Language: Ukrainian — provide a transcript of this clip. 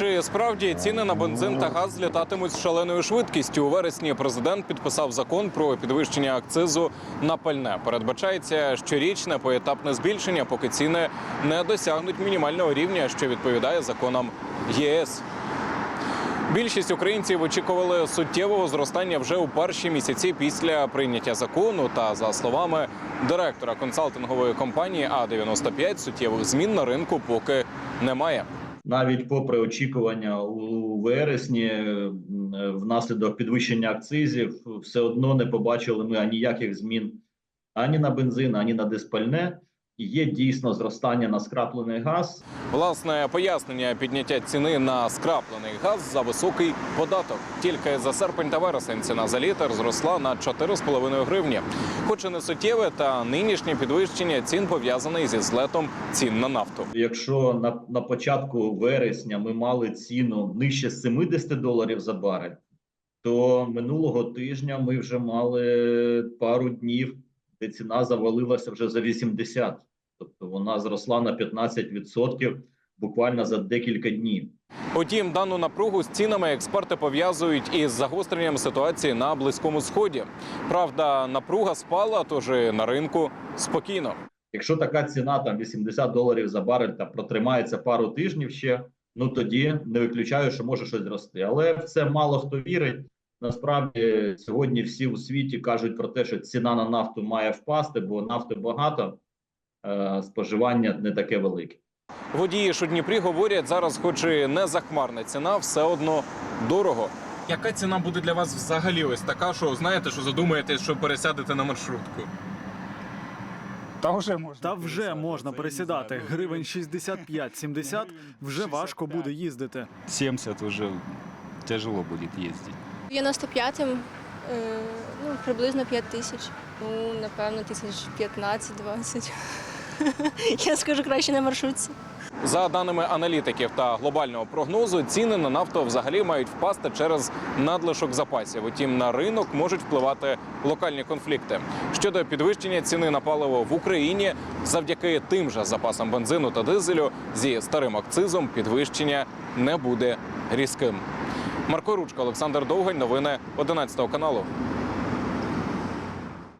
Чи справді ціни на бензин та газ злітатимуть з шаленою швидкістю? У вересні президент підписав закон про підвищення акцизу на пальне. Передбачається щорічне поетапне збільшення, поки ціни не досягнуть мінімального рівня, що відповідає законам ЄС. Більшість українців очікували суттєвого зростання вже у перші місяці після прийняття закону. Та за словами директора консалтингової компанії А 95 суттєвих змін на ринку поки немає. Навіть попри очікування у вересні, внаслідок підвищення акцизів, все одно не побачили ми ніяких змін ані на бензин, ані на диспальне. Є дійсно зростання на скраплений газ. Власне пояснення підняття ціни на скраплений газ за високий податок. Тільки за серпень та вересень ціна за літр зросла на 4,5 гривні. Хоч і не суттєве, та нинішнє підвищення цін пов'язане зі злетом цін на нафту. Якщо на, на початку вересня ми мали ціну нижче 70 доларів за барель, то минулого тижня ми вже мали пару днів, де ціна завалилася вже за 80. Тобто вона зросла на 15% буквально за декілька днів. Утім, дану напругу з цінами експерти пов'язують із загостренням ситуації на близькому сході. Правда, напруга спала, тож і на ринку спокійно. Якщо така ціна там 80 доларів за барель та протримається пару тижнів ще, ну тоді не виключаю, що може щось зрости. Але в це мало хто вірить. Насправді сьогодні всі у світі кажуть про те, що ціна на нафту має впасти, бо нафти багато, споживання не таке велике. Водії ж у Дніпрі говорять зараз, хоч і не захмарна ціна, все одно дорого. Яка ціна буде для вас взагалі ось така, що знаєте, що задумаєтесь, що пересядете на маршрутку? Та вже можна. Та вже можна пересідати. Гривень 65-70 вже важко буде їздити. 70 уже тяжело будет ездить. 95-м е, ну, приблизно 5 тисяч. Ну, напевно, тисяч 15-20. Я скажу краще на маршрутці. За даними аналітиків та глобального прогнозу, ціни на нафту взагалі мають впасти через надлишок запасів. Утім, на ринок можуть впливати локальні конфлікти. Щодо підвищення ціни на паливо в Україні, завдяки тим же запасам бензину та дизелю зі старим акцизом підвищення не буде різким. Марко Ручка, Олександр Довгань, новини 11 каналу.